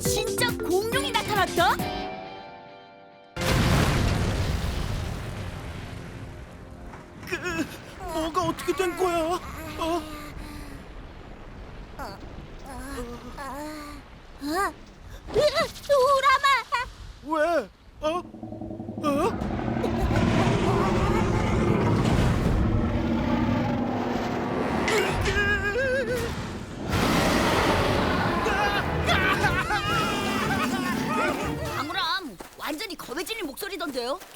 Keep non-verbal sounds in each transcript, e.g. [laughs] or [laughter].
진짜 공룡이 나타났다? 그 뭐가 어떻게 된 거야? 어? 어? 우라마! 왜? 어? 어?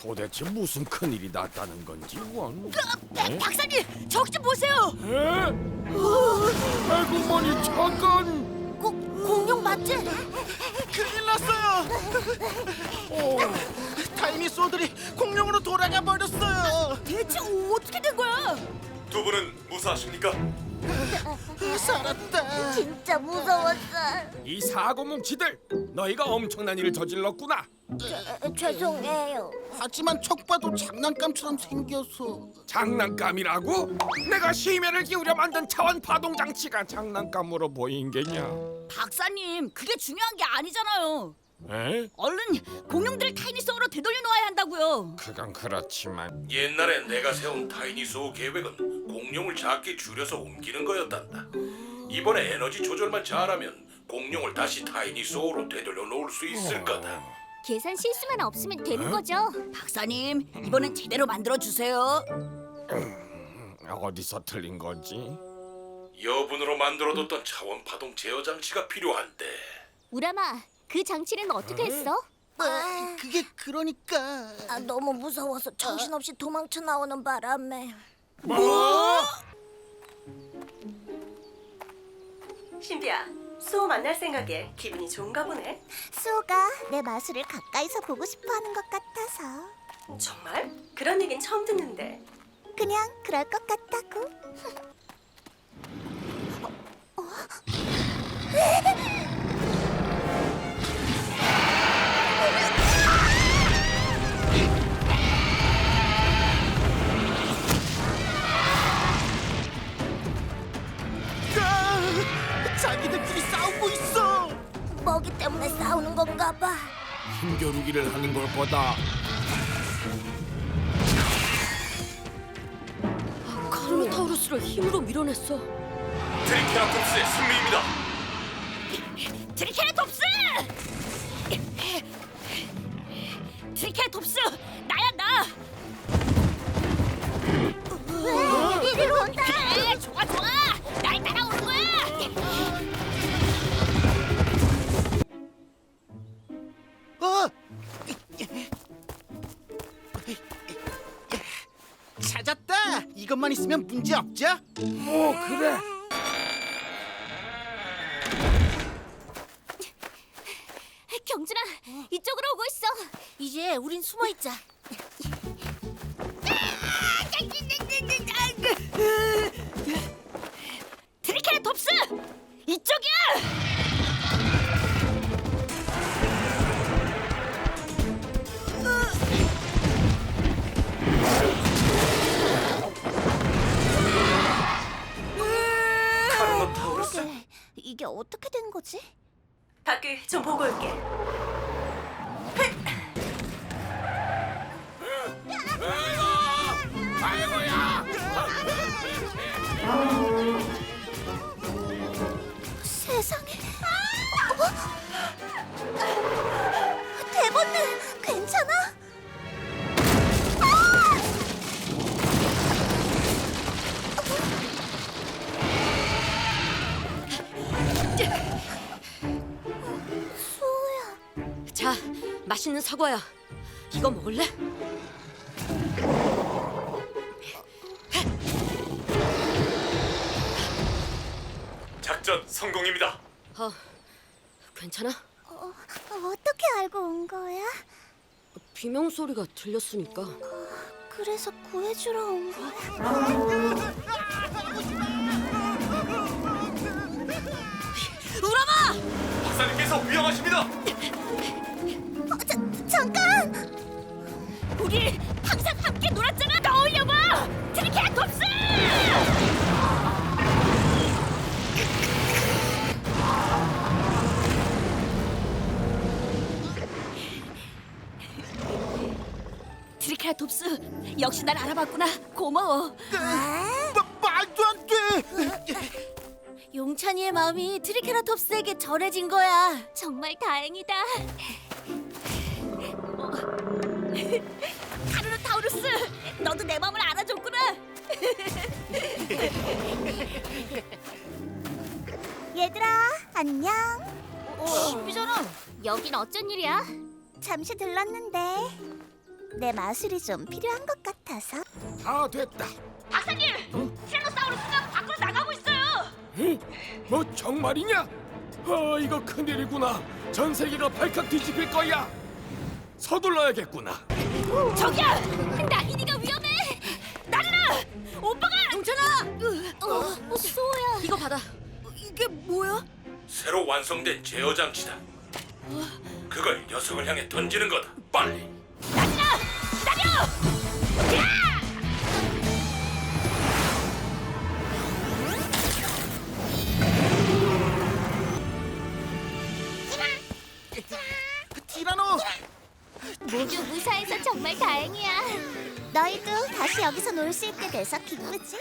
도대체 무슨 큰 일이 났다는 건지 원. 그, 백- 박사님 저기 좀 보세요. 에? 아이고머니 잠깐. 고, 공룡 맞지? 큰일 났어요. 타이니 소들이 공룡으로 돌아가 버렸어요. 대체 어떻게 된 거야? 두 분은 무사하십니까? 살았다. 진짜 무서웠어. 이 사고 뭉치들 너희가 엄청난 일을 저질렀구나. 죄송해요. 하지만 척 봐도 장난감처럼 생겨서. 장난감이라고? 내가 심혈을 기울여 만든 차원 파동 장치가 장난감으로 보인 게냐? 박사님 그게 중요한 게 아니잖아요. 에? 얼른 공룡들을 타이니소어로 되돌려 놓아야 한다고요. 그건 그렇지만 옛날에 내가 세운 타이니소어 계획은 공룡을 작게 줄여서 옮기는 거였단다. 이번에 에너지 조절만 잘하면 공룡을 다시 타이니소어로 되돌려 놓을 수 있을 거다. 계산 실수만 없으면 되는 거죠. 박사님 이번엔 제대로 만들어 주세요. 어디서 틀린 거지? 여분으로 만들어뒀던 차원 파동 제어 장치가 필요한데 우라마, 그 장치는 어떻게 했어? 아, 그게 그러니까. 아, 너무 무서워서 정신없이 도망쳐 나오는 바람에. 뭐? 신비야, 수호 만날 생각에 기분이 좋은가 보네. 수호가 내 마술을 가까이서 보고 싶어하는 것 같아서 정말? 그런 얘긴 처음 듣는데. 그냥 그럴 것 같다고. 아, [laughs] 자기들끼리 싸우고 있어. 먹이 때문에 싸우는 건가 봐. 힘겨루기를 하는 것보다 카르노타우루스를 힘으로 밀어냈어. 트리케라톱스의 승리입니다. 트리케라톱스! 트리케라톱스 나야 나. 이것만 있으면 문제 없죠? 뭐 그래 경준아, 이쪽으로 오고 있어. 이제 우린 숨어 있자. 트리케라톱스 카르노타우루스 그러게, 이게 어떻게 된 거지? 밖을 좀 보고 올게. 세상에. 맛있는 사과야. 이거 먹을래? 작전 성공입니다. 어 괜찮아? 어, 어떻게 알고 온 거야? 비명 소리가 들렸으니까. 그래서 구해주러 온 거야? 트리케라톱스 역시 날 알아봤구나. 고마워. 마, 말도 안 돼. 용찬이의 마음이 트리케라톱스에게 전해진 거야. 정말 다행이다. 어. 카르노타우루스, 너도 내 마음을 알아줬구나. 얘들아, 안녕. 신비잖아. 여긴 어쩐 일이야? 잠시 들렀는데 내 마술이 좀 필요한 것 같아서. 다 됐다. 박사님, 티라노사우루스가 밖으로 나가고 있어요. 응? 뭐 정말이냐? 아 이거 큰일이구나. 전 세계가 발칵 뒤집힐 거야. 서둘러야겠구나. 저기야, 나인이가 위험해. 나르라, 오빠가. 용찬아, 어, 수호야. 이거 받아. 이게 뭐야? 새로 완성된 제어 장치다. 그걸 녀석을 향해 던지는 거다. 빨리. 모두 무사해서 정말 다행이야. 너희도 다시 여기서 놀 수 있게 돼서 기쁘지?